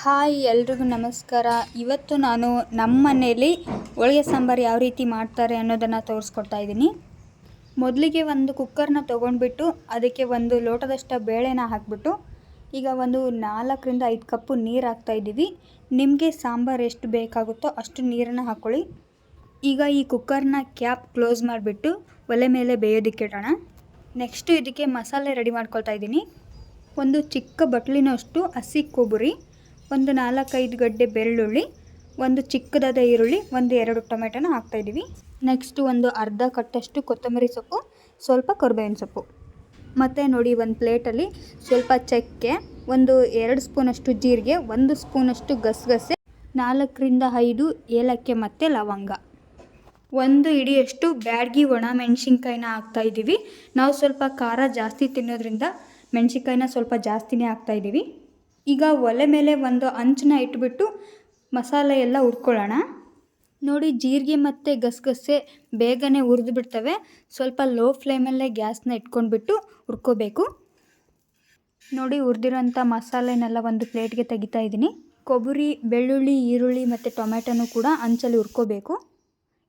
Hi, ಎಲ್ರಿಗೂ ನಮಸ್ಕಾರ. ಇವತ್ತು ನಾನು ನಮ್ಮ ಮನೇಲಿ ಹೋಳಿಗೆ ಸಾಂಬಾರು ಯಾವ ರೀತಿ ಮಾಡ್ತಾರೆ ಅನ್ನೋದನ್ನು ತೋರಿಸ್ಕೊಡ್ತಾ ಇದ್ದೀನಿ. ಮೊದಲಿಗೆ ಒಂದು ಕುಕ್ಕರ್ನ ತೊಗೊಂಡ್ಬಿಟ್ಟು ಅದಕ್ಕೆ ಒಂದು ಲೋಟದಷ್ಟು ಬೇಳೆನ ಹಾಕಿಬಿಟ್ಟು ಈಗ ಒಂದು ನಾಲ್ಕರಿಂದ ಐದು ಕಪ್ಪು ನೀರು ಹಾಕ್ತಾ ಇದ್ದೀವಿ. ನಿಮಗೆ ಸಾಂಬಾರು ಎಷ್ಟು ಬೇಕಾಗುತ್ತೋ ಅಷ್ಟು ನೀರನ್ನು ಹಾಕ್ಕೊಳ್ಳಿ ಈಗ ಈ ಕುಕ್ಕರ್ನ ಕ್ಯಾಪ್ ಕ್ಲೋಸ್ ಮಾಡಿಬಿಟ್ಟು ಒಲೆ ಮೇಲೆ ಬೇಯೋದಕ್ಕೆ ಇಡೋಣ. ನೆಕ್ಸ್ಟು ಇದಕ್ಕೆ ಮಸಾಲೆ ರೆಡಿ ಮಾಡ್ಕೊಳ್ತಾ ಇದ್ದೀನಿ. ಒಂದು ಚಿಕ್ಕ ಬಟ್ಲಿನಷ್ಟು ಹಸಿ ಕೊಬ್ಬರಿ ಒಂದು ನಾಲ್ಕೈದು ಗಡ್ಡೆ ಬೆಳ್ಳುಳ್ಳಿ, ಒಂದು ಚಿಕ್ಕದಾದ ಈರುಳ್ಳಿ, ಒಂದು ಎರಡು ಟೊಮೆಟೊನ ಹಾಕ್ತಾಯಿದ್ದೀವಿ. ನೆಕ್ಸ್ಟು ಒಂದು ಅರ್ಧ ಕಟ್ಟಷ್ಟು ಕೊತ್ತಂಬರಿ ಸೊಪ್ಪು, ಸ್ವಲ್ಪ ಕೊರ್ಬೇವಿನ ಸೊಪ್ಪು. ಮತ್ತು ನೋಡಿ ಒಂದು ಪ್ಲೇಟಲ್ಲಿ ಸ್ವಲ್ಪ ಚಕ್ಕೆ, ಒಂದು ಎರಡು ಸ್ಪೂನಷ್ಟು ಜೀರಿಗೆ, ಒಂದು ಸ್ಪೂನಷ್ಟು ಗಸಗಸೆ, ನಾಲ್ಕರಿಂದ ಐದು ಏಲಕ್ಕಿ ಮತ್ತು ಲವಂಗ. ಒಂದು ಇಡಿಯಷ್ಟು ಬ್ಯಾಡ್ಗಿ ಒಣ ಮೆಣಸಿನ್ಕಾಯಿನ ಹಾಕ್ತಾಯಿದ್ದೀವಿ. ನಾವು ಸ್ವಲ್ಪ ಖಾರ ಜಾಸ್ತಿ ತಿನ್ನೋದ್ರಿಂದ ಮೆಣಸಿನ್ಕಾಯಿನ ಸ್ವಲ್ಪ ಜಾಸ್ತಿನೇ ಹಾಕ್ತಾಯಿದ್ದೀವಿ. ಈಗ ಒಲೆ ಮೇಲೆ ಒಂದು ಹಂಚನ್ನ ಇಟ್ಬಿಟ್ಟು ಮಸಾಲೆ ಎಲ್ಲ ಹುರ್ಕೊಳ್ಳೋಣ. ನೋಡಿ ಜೀರಿಗೆ ಮತ್ತು ಗಸಗಸೆ ಬೇಗನೆ ಹುರಿದು ಬಿಡ್ತವೆ. ಸ್ವಲ್ಪ ಲೋ ಫ್ಲೇಮಲ್ಲೇ ಗ್ಯಾಸ್ನ ಇಟ್ಕೊಂಡ್ಬಿಟ್ಟು ಹುರ್ಕೋಬೇಕು. ನೋಡಿ ಹುರಿದಿರೋಂಥ ಮಸಾಲೆನೆಲ್ಲ ಒಂದು ಪ್ಲೇಟ್ಗೆ ತೆಗಿತಾ ಇದ್ದೀನಿ. ಕೊಬ್ಬರಿ, ಬೆಳ್ಳುಳ್ಳಿ, ಈರುಳ್ಳಿ ಮತ್ತು ಟೊಮೆಟೊನೂ ಕೂಡ ಅಂಚಲ್ಲಿ ಹುರ್ಕೋಬೇಕು.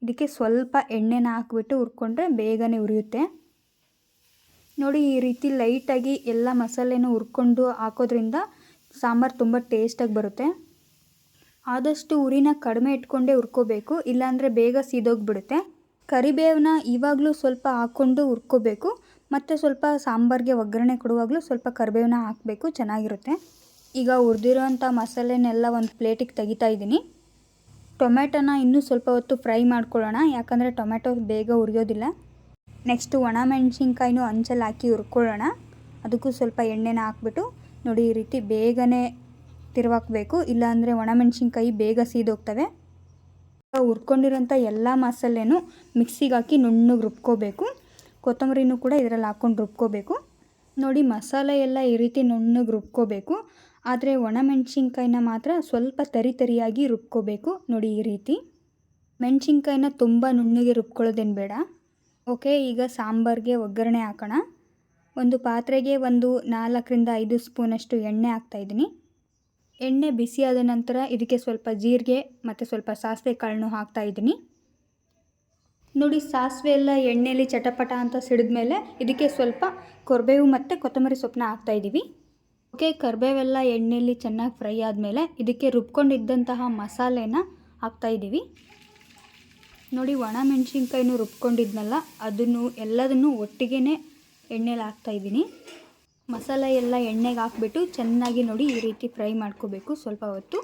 ಇದಕ್ಕೆ ಸ್ವಲ್ಪ ಎಣ್ಣೆನ ಹಾಕ್ಬಿಟ್ಟು ಹುರ್ಕೊಂಡ್ರೆ ಬೇಗನೆ ಉರಿಯುತ್ತೆ. ನೋಡಿ ಈ ರೀತಿ ಲೈಟಾಗಿ ಎಲ್ಲ ಮಸಾಲೆನೂ ಹುರ್ಕೊಂಡು ಹಾಕೋದ್ರಿಂದ ಸಾಂಬಾರು ತುಂಬ ಟೇಸ್ಟಾಗಿ ಬರುತ್ತೆ. ಆದಷ್ಟು ಉರಿನ ಕಡಿಮೆ ಇಟ್ಕೊಂಡೇ ಹುರ್ಕೋಬೇಕು. ಇಲ್ಲಾಂದರೆ ಬೇಗ ಸೀದೋಗಿಬಿಡುತ್ತೆ. ಕರಿಬೇವನ್ನ ಇವಾಗಲೂ ಸ್ವಲ್ಪ ಹಾಕ್ಕೊಂಡು ಹುರ್ಕೋಬೇಕು. ಮತ್ತು ಸ್ವಲ್ಪ ಸಾಂಬಾರಿಗೆ ಒಗ್ಗರಣೆ ಕೊಡುವಾಗಲೂ ಸ್ವಲ್ಪ ಕರಿಬೇವನ್ನ ಹಾಕಬೇಕು. ಚೆನ್ನಾಗಿರುತ್ತೆ. ಈಗ ಹುರಿದಿರೋಂಥ ಮಸಾಲೆನೆಲ್ಲ ಒಂದು ಪ್ಲೇಟಿಗೆ ತೆಗಿತಾ ಇದ್ದೀನಿ. ಟೊಮೆಟೊನ ಇನ್ನೂ ಸ್ವಲ್ಪ ಹೊತ್ತು ಫ್ರೈ ಮಾಡ್ಕೊಳ್ಳೋಣ. ಯಾಕಂದರೆ ಟೊಮೆಟೊ ಬೇಗ ಉರಿಯೋದಿಲ್ಲ ನೆಕ್ಸ್ಟು ಒಣ ಮೆಣಸಿನ್ಕಾಯಿನೂ ಹಂಚಲ್ಲಿ ಹಾಕಿ ಹುರ್ಕೊಳ್ಳೋಣ. ಅದಕ್ಕೂ ಸ್ವಲ್ಪ ಎಣ್ಣೆನ ಹಾಕ್ಬಿಟ್ಟು ನೋಡಿ, ಈ ರೀತಿ ಬೇಗನೆ ತಿರುವಾಕಬೇಕು. ಇಲ್ಲಾಂದರೆ ಒಣಮೆಣ್ಸಿನ್ಕಾಯಿ ಬೇಗ ಸೀದೋಗ್ತವೆ. ಹುರ್ಕೊಂಡಿರೋಂಥ ಎಲ್ಲ ಮಸಾಲೆನೂ ಮಿಕ್ಸಿಗೆ ಹಾಕಿ ನುಣ್ಣಗೆ ರುಬ್ಕೋಬೇಕು. ಕೊತ್ತಂಬರಿನೂ ಕೂಡ ಇದರಲ್ಲಿ ಹಾಕ್ಕೊಂಡು ರುಬ್ಕೋಬೇಕು. ನೋಡಿ, ಮಸಾಲೆ ಎಲ್ಲ ಈ ರೀತಿ ನುಣ್ಣಗೆ ರುಬ್ಕೋಬೇಕು. ಆದರೆ ಒಣಮೆಣ್ಸಿನ್ಕಾಯಿನ ಮಾತ್ರ ಸ್ವಲ್ಪ ತರಿ ತರಿಯಾಗಿ ರುಬ್ಕೋಬೇಕು. ನೋಡಿ, ಈ ರೀತಿ. ಮೆಣಸಿನ್ಕಾಯಿನ ತುಂಬ ನುಣ್ಣಗೆ ರುಬ್ಕೊಳ್ಳೋದೇನು ಬೇಡ. ಓಕೆ, ಈಗ ಸಾಂಬಾರಿಗೆ ಒಗ್ಗರಣೆ ಹಾಕೋಣ. ಒಂದು ಪಾತ್ರೆಗೆ ಒಂದು ನಾಲ್ಕರಿಂದ ಐದು ಸ್ಪೂನಷ್ಟು ಎಣ್ಣೆ ಹಾಕ್ತಾಯಿದ್ದೀನಿ ಎಣ್ಣೆ ಬಿಸಿಯಾದ ನಂತರ ಇದಕ್ಕೆ ಸ್ವಲ್ಪ ಜೀರಿಗೆ ಮತ್ತು ಸ್ವಲ್ಪ ಸಾಸಿವೆ ಕಾಳನ್ನು ಹಾಕ್ತಾಯಿದ್ದೀನಿ ನೋಡಿ, ಸಾಸಿವೆ ಎಲ್ಲ ಎಣ್ಣೆಯಲ್ಲಿ ಚಟಪಟ ಅಂತ ಸಿಡಿದ ಮೇಲೆ ಇದಕ್ಕೆ ಸ್ವಲ್ಪ ಕೊರಬೇವು ಮತ್ತು ಕೊತ್ತಂಬರಿ ಸೊಪ್ಪನ್ನ ಹಾಕ್ತಾಯಿದ್ದೀವಿ ಓಕೆ, ಕರ್ಬೇವೆಲ್ಲ ಎಣ್ಣೆಯಲ್ಲಿ ಚೆನ್ನಾಗಿ ಫ್ರೈ ಆದಮೇಲೆ ಇದಕ್ಕೆ ರುಬ್ಕೊಂಡಿದ್ದಂತಹ ಮಸಾಲೆನ ಹಾಕ್ತಾಯಿದ್ದೀವಿ ನೋಡಿ, ಒಣ ಮೆಣಸಿನ್ಕಾಯಿನೂ ರುಬ್ಕೊಂಡಿದ್ನಲ್ಲ, ಅದನ್ನು ಎಲ್ಲದನ್ನು ಒಟ್ಟಿಗೆ ಎಣ್ಣೆಲಿ ಹಾಕ್ತಾಯಿದ್ದೀನಿ ಮಸಾಲೆ ಎಲ್ಲ ಎಣ್ಣೆಗೆ ಹಾಕ್ಬಿಟ್ಟು ಚೆನ್ನಾಗಿ ನೋಡಿ ಈ ರೀತಿ ಫ್ರೈ ಮಾಡ್ಕೋಬೇಕು ಸ್ವಲ್ಪ ಹೊತ್ತು.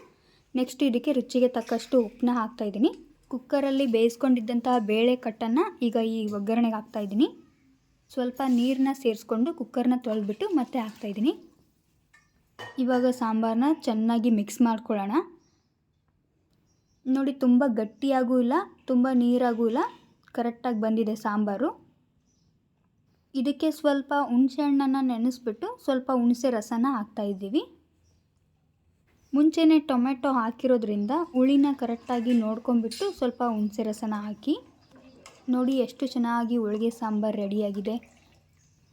ನೆಕ್ಸ್ಟ್ ಇದಕ್ಕೆ ರುಚಿಗೆ ತಕ್ಕಷ್ಟು ಉಪ್ಪನ್ನ ಹಾಕ್ತಾಯಿದ್ದೀನಿ ಕುಕ್ಕರಲ್ಲಿ ಬೇಯಿಸ್ಕೊಂಡಿದ್ದಂತಹ ಬೇಳೆ ಕಟ್ಟನ್ನು ಈಗ ಈ ಒಗ್ಗರಣೆಗೆ ಹಾಕ್ತಾಯಿದ್ದೀನಿ ಸ್ವಲ್ಪ ನೀರನ್ನ ಸೇರಿಸ್ಕೊಂಡು ಕುಕ್ಕರ್ನ ತೊಳೆದ್ಬಿಟ್ಟು ಮತ್ತೆ ಹಾಕ್ತಾಯಿದ್ದೀನಿ ಇವಾಗ ಸಾಂಬಾರನ್ನ ಚೆನ್ನಾಗಿ ಮಿಕ್ಸ್ ಮಾಡ್ಕೊಳ್ಳೋಣ. ನೋಡಿ, ತುಂಬ ಗಟ್ಟಿಯಾಗೂ ಇಲ್ಲ, ತುಂಬ ನೀರಾಗೂ ಇಲ್ಲ ಕರೆಕ್ಟಾಗಿ ಬಂದಿದೆ ಸಾಂಬಾರು. ಇದಕ್ಕೆ ಸ್ವಲ್ಪ ಹುಣಸೆ ಹಣ್ಣನ್ನು ನೆನೆಸ್ಬಿಟ್ಟು ಸ್ವಲ್ಪ ಹುಣಸೆ ರಸನ ಹಾಕ್ತಾಯಿದ್ದೀವಿ ಮುಂಚೆನೇ ಟೊಮೆಟೊ ಹಾಕಿರೋದ್ರಿಂದ ಹುಳಿನ ಕರೆಕ್ಟಾಗಿ ನೋಡ್ಕೊಂಬಿಟ್ಟು ಸ್ವಲ್ಪ ಹುಣಸೆ ರಸನ ಹಾಕಿ, ನೋಡಿ ಎಷ್ಟು ಚೆನ್ನಾಗಿ ಹೋಳಿಗೆ ಸಾಂಬಾರು ರೆಡಿಯಾಗಿದೆ.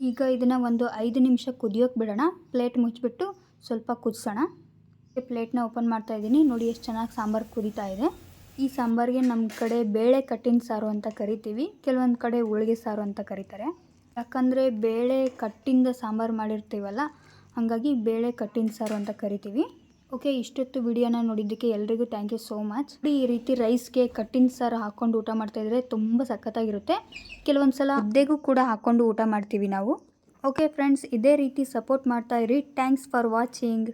ಈಗ ಇದನ್ನು ಒಂದು ಐದು ನಿಮಿಷ ಕುದಿಯೋಕೆ ಬಿಡೋಣ. ಪ್ಲೇಟ್ ಮುಚ್ಚಿಬಿಟ್ಟು ಸ್ವಲ್ಪ ಕುದಿಸೋಣ. ಪ್ಲೇಟ್ನ ಓಪನ್ ಮಾಡ್ತಾಯಿದ್ದೀನಿ ನೋಡಿ ಎಷ್ಟು ಚೆನ್ನಾಗಿ ಸಾಂಬಾರು ಕುದೀತಾ ಇದೆ. ಈ ಸಾಂಬಾರಿಗೆ ನಮ್ಮ ಕಡೆ ಬೇಳೆ ಕಟ್ಟಿನ ಸಾರು ಅಂತ ಕರಿತೀವಿ. ಕೆಲವೊಂದು ಕಡೆ ಹೋಳಿಗೆ ಸಾರು ಅಂತ ಕರೀತಾರೆ. ಯಾಕಂದರೆ ಬೇಳೆ ಕಟ್ಟಿಂದ ಸಾಂಬಾರು ಮಾಡಿರ್ತೀವಲ್ಲ, ಹಾಗಾಗಿ ಬೇಳೆ ಕಟ್ಟಿನ ಸಾರು ಅಂತ ಕರಿತೀವಿ. ಓಕೆ ಇಷ್ಟೊತ್ತು ವಿಡಿಯೋನ ನೋಡಿದ್ದಕ್ಕೆ ಎಲ್ರಿಗೂ ಥ್ಯಾಂಕ್ ಯು ಸೋ ಮಚ್ ಈ ರೀತಿ ರೈಸ್ಗೆ ಕಟ್ಟಿನ ಸಾರು ಹಾಕ್ಕೊಂಡು ಊಟ ಮಾಡ್ತಾಯಿದ್ರೆ ತುಂಬ ಸಖತ್ತಾಗಿರುತ್ತೆ. ಕೆಲವೊಂದು ಸಲ ಅದ್ದೆಗೂ ಕೂಡ ಹಾಕ್ಕೊಂಡು ಊಟ ಮಾಡ್ತೀವಿ ನಾವು. ಓಕೆ ಫ್ರೆಂಡ್ಸ್ ಇದೇ ರೀತಿ ಸಪೋರ್ಟ್ ಮಾಡ್ತಾ ಇರಿ. Thanks for watching